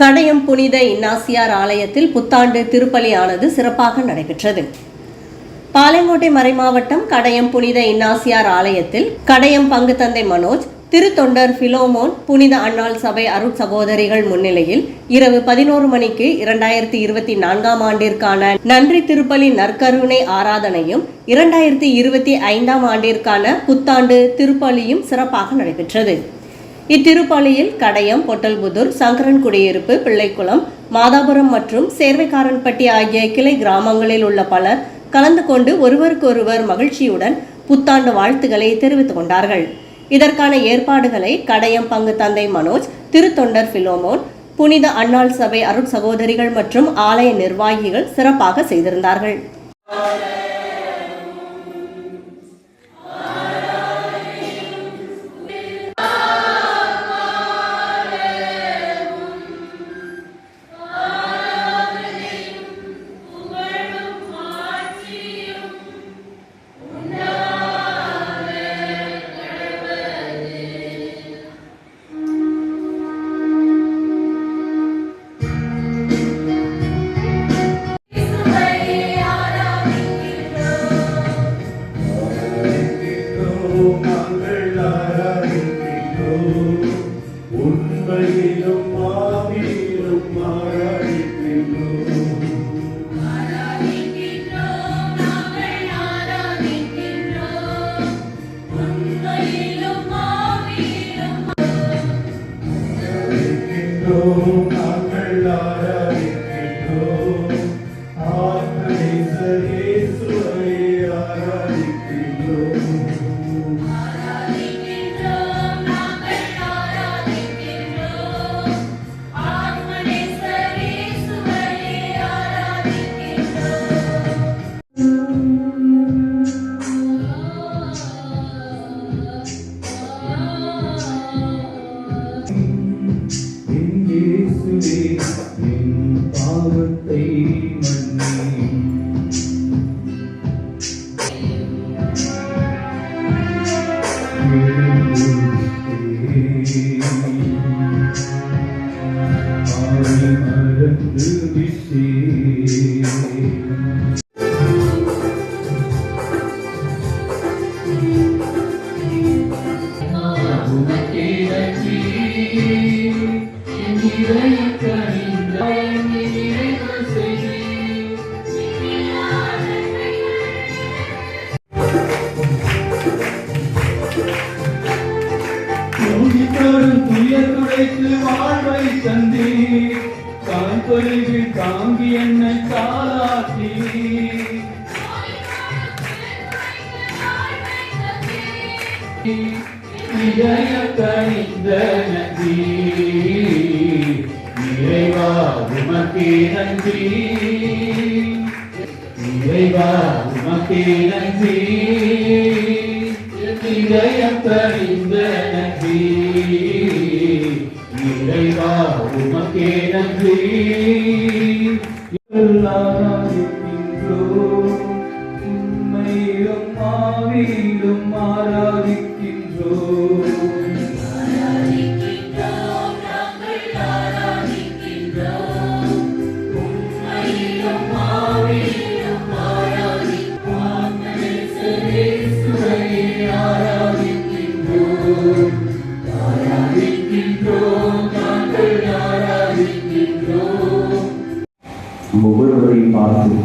கடையம் புனித இன்னாசியார் ஆலயத்தில் புத்தாண்டு திருப்பலியானது சிறப்பாக நடைபெற்றது. பாளையங்கோட்டை மறைமாவட்டம் கடையம் புனித இன்னாசியார் ஆலயத்தில் கடையம் பங்கு தந்தை மனோஜ் திருத்தொண்டர் பிலோமோன் புனித அன்னாள் சபை அருட் சகோதரிகள் முன்னிலையில் இரவு பதினோரு மணிக்கு இரண்டாயிரத்தி இருபத்தி நான்காம் ஆண்டிற்கான நன்றி திருப்பலி நற்கருணை ஆராதனையும் இரண்டாயிரத்தி இருபத்தி ஐந்தாம் ஆண்டிற்கான புத்தாண்டு திருப்பலியும் சிறப்பாக நடைபெற்றது. இத்திருப்பலியில் கடையம் பொட்டல்புதூர் சங்கரன் குடியிருப்பு பிள்ளைக்குளம் மாதாபுரம் மற்றும் சேர்வைக்காரன்பட்டி ஆகிய கிளை கிராமங்களில் உள்ள பலர் கலந்து கொண்டு ஒருவருக்கொருவர் மகிழ்ச்சியுடன் புத்தாண்டு வாழ்த்துக்களை தெரிவித்துக் கொண்டார்கள். இதற்கான ஏற்பாடுகளை கடையம் பங்கு தந்தை மனோஜ் திருத்தொண்டர் பிலோமோன் புனித அன்னாள் சபை அருட் சகோதரிகள் மற்றும் ஆலய நிர்வாகிகள் சிறப்பாக செய்திருந்தார்கள். இதய கணிந்த நன்றி இறைவா உமக்கே நன்றி இறைவா உமக்கே நன்றி இதயம் கணிந்த நன்றி இறைவா உமக்கே நன்றி ஒவ்வொருவரையும் பார்த்து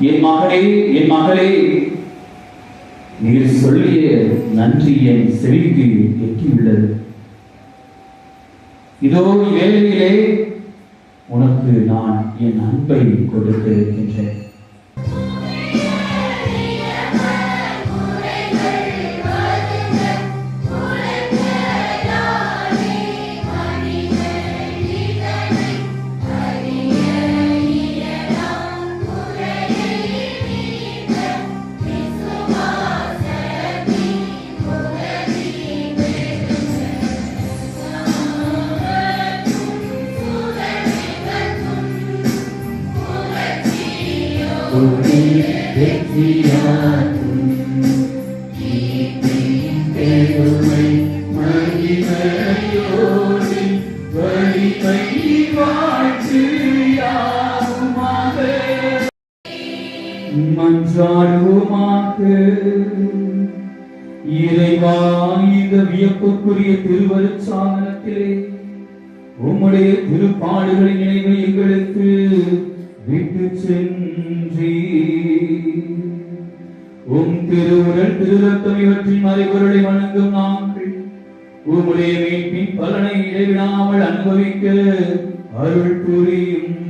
என் மகளே என் மகளே நீர் சொல்லிய நன்றி என் செவிக்கு எட்டியுள்ளது. இதோ வேலையிலே உனக்கு நான் என் அன்பை கொடுக்க இந்த வியப்புக்குரிய திருவருட்சாதனத்திலே உம்முடைய திருப்பாடுகளின் நினைவை எங்களுக்கு விட்டு சென்றி உம் திருவுரல் திருரத்தம் இவற்றின் மறைபொருளை வணங்கும் நாங்கள் உம்முடைய மீட்பின் பலனை இடைவிடாமல் அனுபவிக்க அருள் புரியும்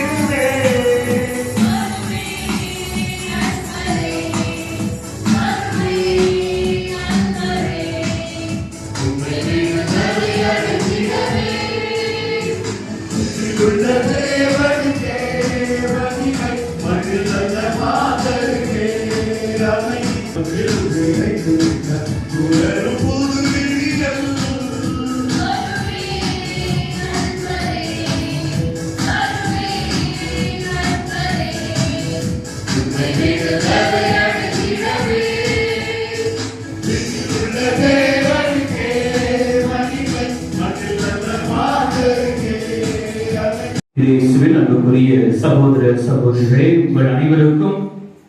சகோதரிகளே உங்கள் அனைவருக்கும்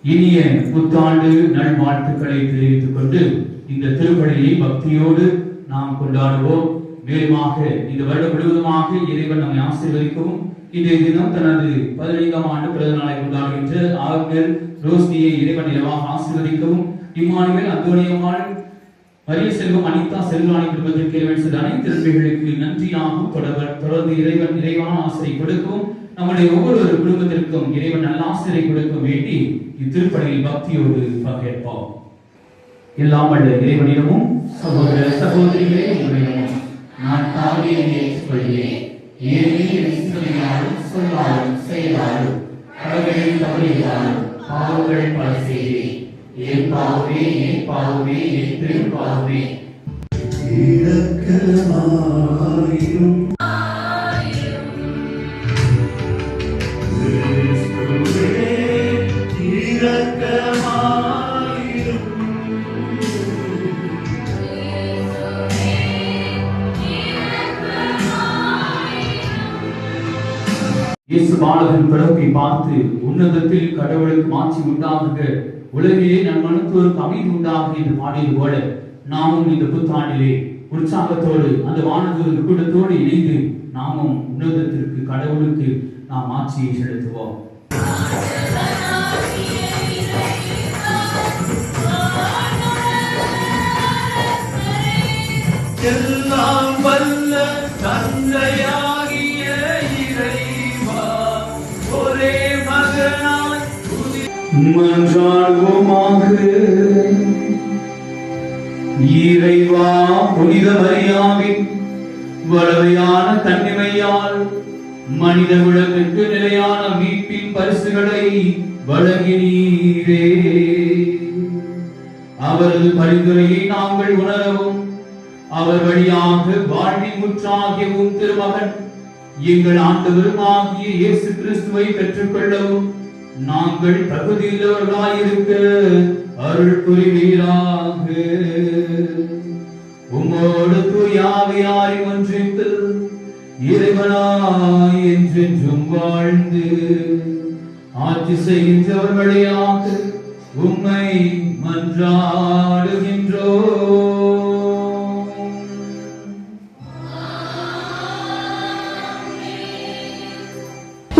இனிய புத்தாண்டு நல்வாழ்த்துக்களை தெரிவித்துக் கொண்டு இந்த திருப்பலியை பக்தியோடு நாம் கொண்டாடுவோம். மேலுமாக இந்த வருடம் முழுவதுமாக இறைவன் நம்மை ஆசீர்வதிக்கவும் இன்றைய தினம் தனது பதினைந்தாம் ஆண்டு பிறந்த நாளை கொண்டாடுகின்ற ஆறுதல் ரோஸ்னியை இறைவன் இரவாக ஆசீர்வதிக்கவும் இம்மானுவேல் அந்தோனியம்மாள் மரிய செல்வம் அனிதா செல்வாணி குடும்பத்திற்கு இறைவன் செய்த அனைத்து நன்றியாகவும் தொடர் தொடர்ந்து இறைவன் இறைவான ஆசிரியை கொடுக்கும் நம்முடைய ஒவ்வொரு குடும்பத்திற்கும் இறைவன் நல்ல ஆசிரியை கொடுக்க வேண்டி இத்திருப்படையில் பக்தியோடு பங்கேற்போம். எல்லாம் வல்ல இறைவனிடமும் சகோதர சகோதரிகளே உங்களிடமும் நான் தாவியை ஏற்றுக்கொள்கிறேன். ஏனெனில் சொல்லாலும் செய்தாலும் கடவுளின் தவறியாலும் பாவங்கள் பல செய்தேன் என் பாவமே என் பாவமே என் பெரும் பாவமே இயேசு பாலகன் பிறப்பை பார்த்து உன்னதத்தில் கடவுளுக்கு மாட்சி உண்டாகுக உலகிலே நம் மனத்தோருக்கு அமைதி உண்டாகுக என்று பாடியது போல நாமும் இந்த புத்தாண்டிலே உற்சாகத்தோடு அந்த வானதூர் கூட்டத்தோடு இணைந்து நாமும் உன்னதத்திற்கு கடவுளுக்கு நாம் மாட்சியை செலுத்துவோம். எல்லாம் வல்ல தந்தையாகிய இறைவா ஒரே மகனாய் மன்றாடுவோமாக. இறைவா புனித மரியாவின் வளமையான தன்னிமையால் மனித குலத்திற்கு நிலையான மீட்பின் பரிசுகளை வழங்கினீரே. அவரது பரிந்துரையை நாங்கள் உணரவும். அவர் வழியாக வாழ்வின் முற்றாகியவும் திருமகன் எங்கள் ஆண்டவருமாகிய இயேசு கிறிஸ்துவை பெற்றுக்கொள்ளவும். நாங்கள் தகுதியுள்ளவர்களாயிருக்க அருள் புரிவீராக உம்மோடு தூயாவியாரி ஒன்றிப்பில் இறைவனாய் என்றென்றும் வாழ்ந்து ஆட்சி செய்கின்றவர் வழியாக உம்மை மன்றாடுகின்றோ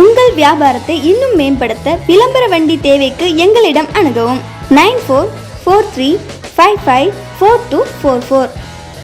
உங்கள் வியாபாரத்தை இன்னும் மேம்படுத்த விளம்பர வண்டி தேவைக்கு எங்களிடம் அணுகவும். Nine four four three five five four two four four.